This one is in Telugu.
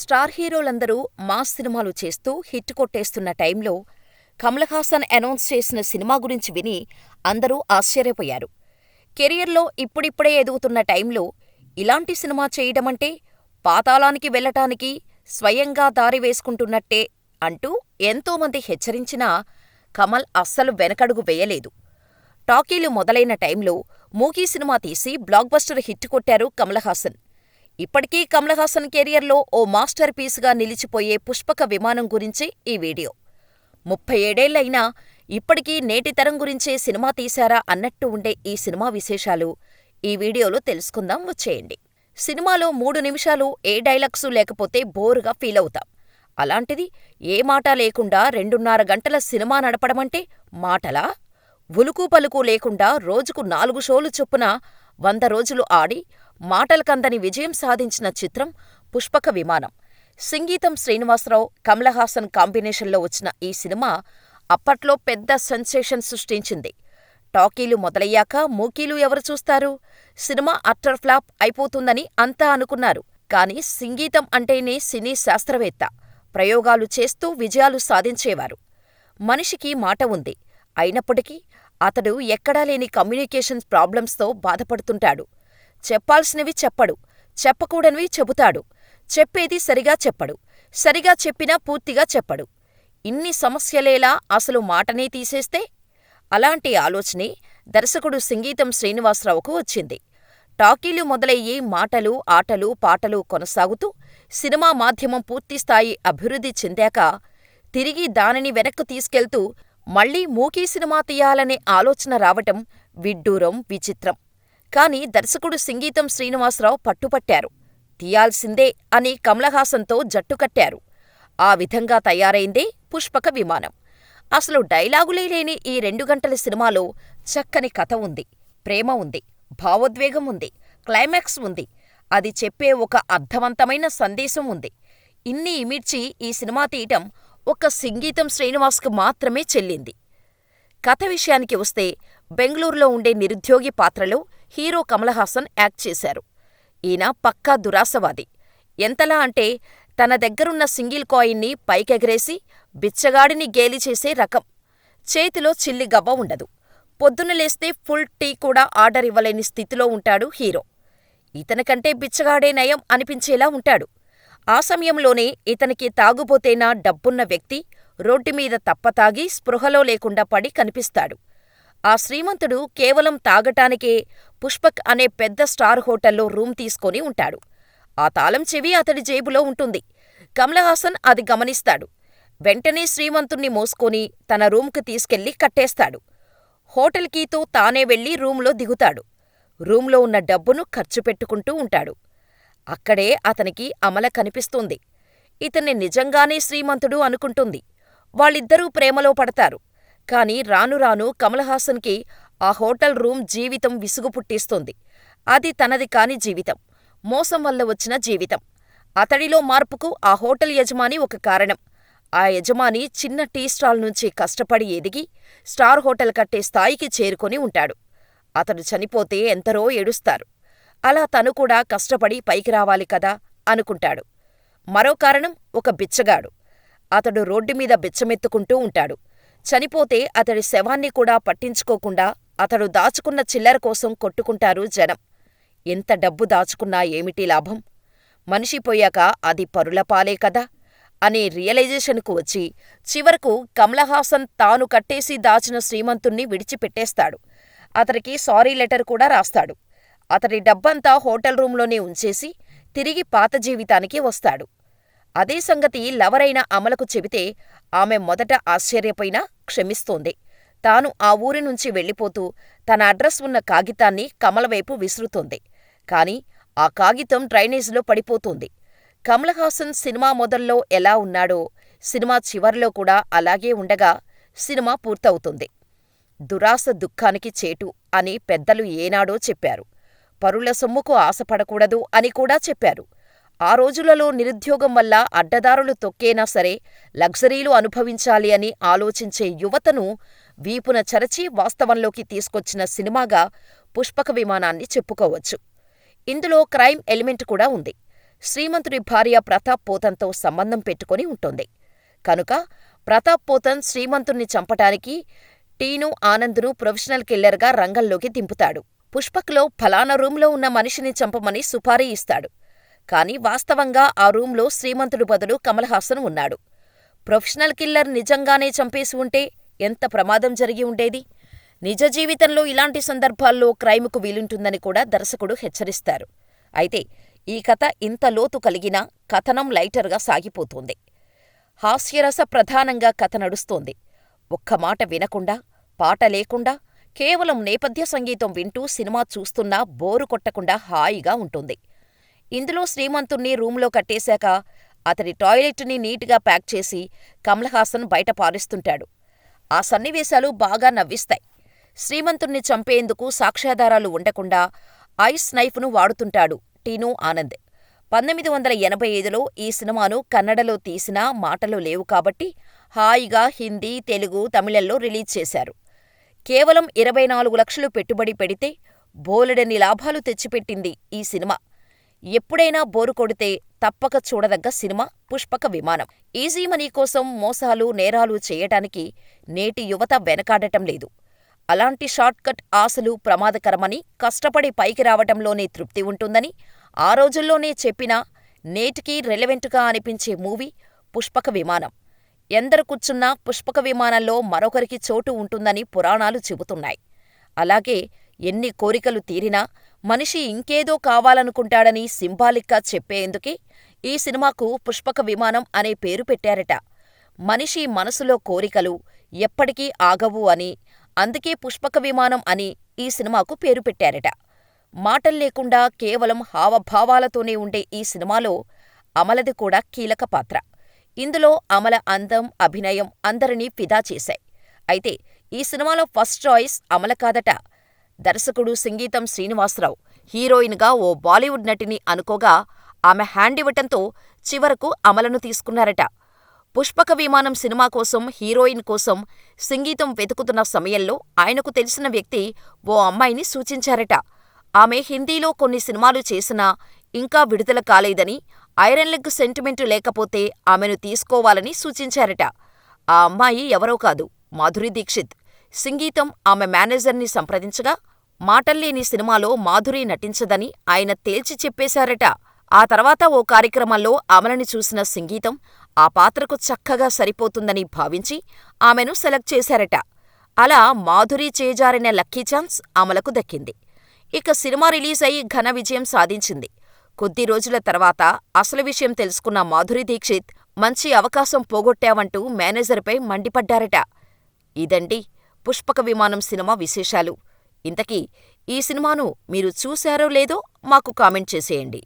స్టార్ హీరోలందరూ మాస్ సినిమాలు చేస్తూ హిట్ కొట్టేస్తున్న టైంలో కమల్ హాసన్ అనౌన్స్ చేసిన సినిమా గురించి విని అందరూ ఆశ్చర్యపోయారు. కెరియర్లో ఇప్పుడిప్పుడే ఎదుగుతున్న టైంలో ఇలాంటి సినిమా చేయడమంటే పాతాళానికి వెళ్ళటానికి స్వయంగా దారి వేసుకుంటున్నట్టే అంటూ ఎంతోమంది హెచ్చరించినా కమల్ అస్సలు వెనకడుగు వేయలేదు. టాకీలు మొదలైన టైంలో మూకీ సినిమా తీసి బ్లాక్బస్టర్ హిట్ కొట్టారు కమల్ హాసన్. ఇప్పటికీ కమల్ హాసన్ కెరియర్లో ఓ మాస్టర్ పీస్గా నిలిచిపోయే పుష్పక విమానం గురించే ఈ వీడియో. ముప్పై ఏడేళ్ళైనా ఇప్పటికీ నేటి తరం గురించే సినిమా తీశారా అన్నట్టు ఉండే ఈ సినిమా విశేషాలు ఈ వీడియోలో తెలుసుకుందాం వచ్చేయండి. సినిమాలో మూడు నిమిషాలు ఏ డైలాగ్స్ లేకపోతే బోరుగా ఫీలవుతాం. అలాంటిది ఏ మాట లేకుండా రెండున్నర గంటల సినిమా నడపడమంటే మాటలా? ఉలుకూ పలుకూ లేకుండా రోజుకు నాలుగు షోలు చొప్పున వంద రోజులు ఆడి మాటలకందని విజయం సాధించిన చిత్రం పుష్పక విమానం. సింగీతం శ్రీనివాసరావు, కమలహాసన్ కాంబినేషన్లో వచ్చిన ఈ సినిమా అప్పట్లో పెద్ద సెన్సేషన్ సృష్టించింది. టాకీలు మొదలయ్యాక మూకీలు ఎవరు చూస్తారు? సినిమా అట్టర్ ఫ్లాప్ అయిపోతుందని అంతా అనుకున్నారు. కానీ సింగీతం అంటేనే సినీ శాస్త్రవేత్త. ప్రయోగాలు చేస్తూ విజయాలు సాధించేవారు. మనిషికి మాట ఉంది. అయినప్పటికీ అతడు ఎక్కడా లేని కమ్యూనికేషన్ ప్రాబ్లమ్స్తో బాధపడుతుంటాడు. చెప్పాల్సినవి చెప్పడు. చెప్పకూడనివి చెబుతాడు. చెప్పేది సరిగా చెప్పడు. సరిగా చెప్పినా పూర్తిగా చెప్పడు. ఇన్ని సమస్యలేలా అసలు మాటనే తీసేస్తే? అలాంటి ఆలోచనే దర్శకుడు సింగీతం శ్రీనివాసరావుకు వచ్చింది. టాకీలు మొదలయ్యి మాటలు, ఆటలు, పాటలు కొనసాగుతూ సినిమా మాధ్యమం పూర్తిస్థాయి అభివృద్ధి చెందాక తిరిగి దానిని వెనక్కు తీసుకెళ్తూ మళ్ళీ మూకీ సినిమా తీయాలనే ఆలోచన రావటం విడ్డూరం, విచిత్రం. కానీ దర్శకుడు సింగీతం శ్రీనివాసరావు పట్టుపట్టారు. తీయాల్సిందే అని కమలహాసన్తో జట్టుకట్టారు ఆ విధంగా తయారైందే పుష్పక విమానం. అసలు డైలాగులే లేని ఈ రెండు గంటల సినిమాలో చక్కని కథ ఉంది, ప్రేమ ఉంది, భావోద్వేగం ఉంది, క్లైమాక్స్ ఉంది. అది చెప్పే ఒక అర్థవంతమైన సందేశం ఉంది. ఇన్ని ఇమిడ్చి ఈ సినిమా తీయటం ఒక్క సింగీతం శ్రీనివాస్కు మాత్రమే చెల్లింది. కథ విషయానికి వస్తే బెంగళూరులో ఉండే నిరుద్యోగి పాత్రలో హీరో కమలహాసన్ యాక్ట్ చేశారు. ఈయన పక్కా దురాశవాది. ఎంతలా అంటే తన దగ్గరున్న సింగిల్ కాయిన్ని పైకెగరేసి బిచ్చగాడిని గేలి చేసే రకం. చేతిలో చిల్లి గవ్వ ఉండదు. పొద్దున లేస్తే ఫుల్ టీ కూడా ఆర్డర్ ఇవ్వలేని స్థితిలో ఉంటాడు హీరో. ఇతనికంటే బిచ్చగాడే నయం అనిపించేలా ఉంటాడు. ఆ సమయంలోనే ఇతనికి తాగుబోతేనా డబ్బున్న వ్యక్తి రోడ్డుమీద తప్పతాగి స్పృహలో లేకుండా పడి కనిపిస్తాడు. ఆ శ్రీమంతుడు కేవలం తాగటానికే పుష్పక్ అనే పెద్ద స్టార్ హోటల్లో రూమ్ తీసుకొని ఉంటాడు. ఆ తాళం చెవి అతడి జేబులో ఉంటుంది. కమలహాసన్ అది గమనిస్తాడు. వెంటనే శ్రీమంతుణ్ణి మోసుకొని తన రూంకు తీసుకెళ్ళి కట్టేస్తాడు. హోటల్ కీతో తానే వెళ్ళి రూంలో దిగుతాడు. రూంలో ఉన్న డబ్బును ఖర్చు పెట్టుకుంటూ ఉంటాడు. అక్కడే అతనికి అమల కనిపిస్తుంది. ఇతన్ని నిజంగానే శ్రీమంతుడు అనుకుంటుంది. వాళ్ళిద్దరూ ప్రేమలో పడతారు. కాని రాను రాను కమలహాసన్కి ఆ హోటల్ రూమ్ జీవితం విసుగు పుట్టిస్తుంది. అది తనది కాని జీవితం. మోసం వల్ల వచ్చిన జీవితం. అతడిలో మార్పుకు ఆ హోటల్ యజమాని ఒక కారణం. ఆ యజమాని చిన్న టీ స్టాల్ నుంచి కష్టపడి ఎదిగి స్టార్ హోటల్ కట్టే స్థాయికి చేరుకొని ఉంటాడు. అతడు చనిపోతే ఎందరో ఏడుస్తారు. అలా తను కూడా కష్టపడి పైకి రావాలి కదా అనుకుంటాడు. మరో కారణం ఒక బిచ్చగాడు. అతడు రోడ్డుమీద బిచ్చమెత్తుకుంటూ ఉంటాడు. చనిపోతే అతడి శవాన్ని కూడా పట్టించుకోకుండా అతడు దాచుకున్న చిల్లర కోసం కొట్టుకుంటారు జనం. ఎంత డబ్బు దాచుకున్నా ఏమిటి లాభం? మనిషి పోయాక అది పరులపాలే కదా అనే రియలైజేషన్కు వచ్చి చివరకు కమలహాసన్ తాను కట్టేసి దాచిన శ్రీమంతుణ్ణి విడిచిపెట్టేస్తాడు. అతడికి సారీ లెటర్ కూడా రాస్తాడు. అతడి డబ్బంతా హోటల్ రూంలోనే ఉంచేసి తిరిగి పాత జీవితానికి వస్తాడు. అదే సంగతి లవరైన అమలకు చెబితే ఆమె మొదట ఆశ్చర్యపోయినా క్షమిస్తోంది. తాను ఆ ఊరి నుంచి వెళ్ళిపోతూ తన అడ్రస్ ఉన్న కాగితాన్ని కమలవైపు విసురుతోంది. కాని ఆ కాగితం డ్రైనేజీలో పడిపోతుంది. కమలహాసన్ సినిమా మొదల్లో ఎలా ఉన్నాడో సినిమా చివర్లో కూడా అలాగే ఉండగా సినిమా పూర్తవుతుంది. దురాశ దుఃఖానికి చేటు అని పెద్దలు ఏనాడో చెప్పారు. పరుల సొమ్ముకు ఆశపడకూడదు అని కూడా చెప్పారు. ఆ రోజులలో నిరుద్యోగం వల్ల అడ్డదారులు తొక్కేనా సరే లగ్జరీలు అనుభవించాలి అని ఆలోచించే యువతను వీపున చరచి వాస్తవంలోకి తీసుకొచ్చిన సినిమాగా పుష్పక విమానాన్ని చెప్పుకోవచ్చు. ఇందులో క్రైమ్ ఎలిమెంట్ కూడా ఉంది. శ్రీమంతుడి భార్య ప్రతాప్ పోతన్తో సంబంధం పెట్టుకొని ఉంటుంది. కనుక ప్రతాప్ పోతన్ శ్రీమంతుణ్ణి చంపటానికి టీను ఆనంద్ను ప్రొఫెషనల్ కిల్లర్గా రంగంలోకి దింపుతాడు. పుష్పక్లో ఫలానా రూంలో ఉన్న మనిషిని చంపమని సుపారీ ఇస్తాడు. కాని వాస్తవంగా ఆ రూంలో శ్రీమంతుడు బదులు కమల్ హాసన్ ఉన్నాడు. ప్రొఫెషనల్ కిల్లర్ నిజంగానే చంపేసి ఉంటే ఎంత ప్రమాదం జరిగి ఉండేది? నిజ జీవితంలో ఇలాంటి సందర్భాల్లో క్రైముకు వీలుంటుందని కూడా దర్శకుడు హెచ్చరిస్తారు. అయితే ఈ కథ ఇంత లోతు కలిగినా కథనం లైటర్గా సాగిపోతోంది. హాస్యరస ప్రధానంగా కథ నడుస్తోంది. ఒక్క మాట వినకుండా, పాట లేకుండా కేవలం నేపథ్య సంగీతం వింటూ సినిమా చూస్తున్నా బోరు కొట్టకుండా హాయిగా ఉంటుంది. ఇందులో శ్రీమంతుణ్ణి రూంలో కట్టేశాక అతడి టాయిలెట్ని నీటుగా ప్యాక్ చేసి కమల్హాసన్ బయట పారిస్తుంటాడు ఆ సన్నివేశాలు బాగా నవ్విస్తాయి. శ్రీమంతుణ్ణి చంపేందుకు సాక్ష్యాధారాలు ఉండకుండా ఐస్ నైఫ్ను వాడుతుంటాడు టీనూ ఆనంద్. పంతొమ్మిది వందల ఎనభై ఐదులో ఈ సినిమాను కన్నడలో తీసినా మాటలు లేవు కాబట్టి హాయిగా హిందీ, తెలుగు, తమిళంలో రిలీజ్ చేశారు. కేవలం ఇరవై నాలుగు లక్షలు పెట్టుబడి పెడితే బోలెడన్ని లాభాలు తెచ్చిపెట్టింది ఈ సినిమా. ఎప్పుడైనా బోరు కొడితే తప్పక చూడదగ్గ సినిమా పుష్పక విమానం. ఈజీ మనీ కోసం మోసాలు, నేరాలు చేయటానికి నేటి యువత వెనకాడటం లేదు. అలాంటి షార్ట్కట్ ఆశలు ప్రమాదకరమని కష్టపడి పైకి రావటంలోనే తృప్తి ఉంటుందని ఆ రోజుల్లోనే చెప్పినా నేటికీ రెలెవెంటుగా అనిపించే మూవీ పుష్పక విమానం. ఎందరు కూర్చున్నా పుష్పక విమానంలో మరొకరికి చోటు ఉంటుందని పురాణాలు చెబుతున్నాయి. అలాగే ఎన్ని కోరికలు తీరినా మనిషి ఇంకేదో కావాలనుకుంటాడని సింబాలిక్గా చెప్పేందుకే ఈ సినిమాకు పుష్పక విమానం అనే పేరు పెట్టారట. మనిషి మనసులో కోరికలు ఎప్పటికీ ఆగవు అని, అందుకే పుష్పక విమానం అని ఈ సినిమాకు పేరు పెట్టారట. మాటల్లేకుండా కేవలం హావభావాలతోనే ఉండే ఈ సినిమాలో అమలది కూడా కీలక పాత్ర. ఇందులో అమల అందం, అభినయం అందరినీ ఫిదా చేశాయి. అయితే ఈ సినిమాలో ఫస్ట్ చాయిస్ అమల కాదట. దర్శకుడు సంగీతం శ్రీనివాసరావు హీరోయిన్గా ఓ బాలీవుడ్ నటిని అనుకోగా ఆమె హ్యాండివ్వటంతో చివరకు అమలను తీసుకున్నారట. పుష్పక విమానం సినిమా కోసం హీరోయిన్ కోసం సంగీతం వెతుకుతున్న సమయంలో ఆయనకు తెలిసిన వ్యక్తి ఓ అమ్మాయిని సూచించారట. ఆమె హిందీలో కొన్ని సినిమాలు చేసినా ఇంకా విడుదల కాలేదని, ఐరన్ లెగ్ సెంటిమెంటు లేకపోతే ఆమెను తీసుకోవాలని సూచించారట. ఆ అమ్మాయి ఎవరో కాదు మాధురీ దీక్షిత్. సింగీతం ఆమె మేనేజర్ని సంప్రదించగా మాటల్లేని సినిమాలో మాధురి నటించదని ఆయన తేల్చి చెప్పేశారట. ఆ తర్వాత ఓ కార్యక్రమంలో అమలని చూసిన సింగీతం ఆ పాత్రకు చక్కగా సరిపోతుందని భావించి ఆమెను సెలెక్ట్ చేశారట. అలా మాధురి చేజారిన లక్కీ ఛాన్స్ అమలకు దక్కింది. ఇక సినిమా రిలీజ్ అయి ఘన విజయం సాధించింది. కొద్ది రోజుల తర్వాత అసలు విషయం తెలుసుకున్న మాధురీ దీక్షిత్ మంచి అవకాశం పోగొట్టావంటూ మేనేజర్పై మండిపడ్డారట. ఇదండీ పుష్పక విమానం సినిమా విశేషాలు. ఇంతకీ ఈ సినిమాను మీరు చూశారో లేదో మాకు కామెంట్ చేసేయండి.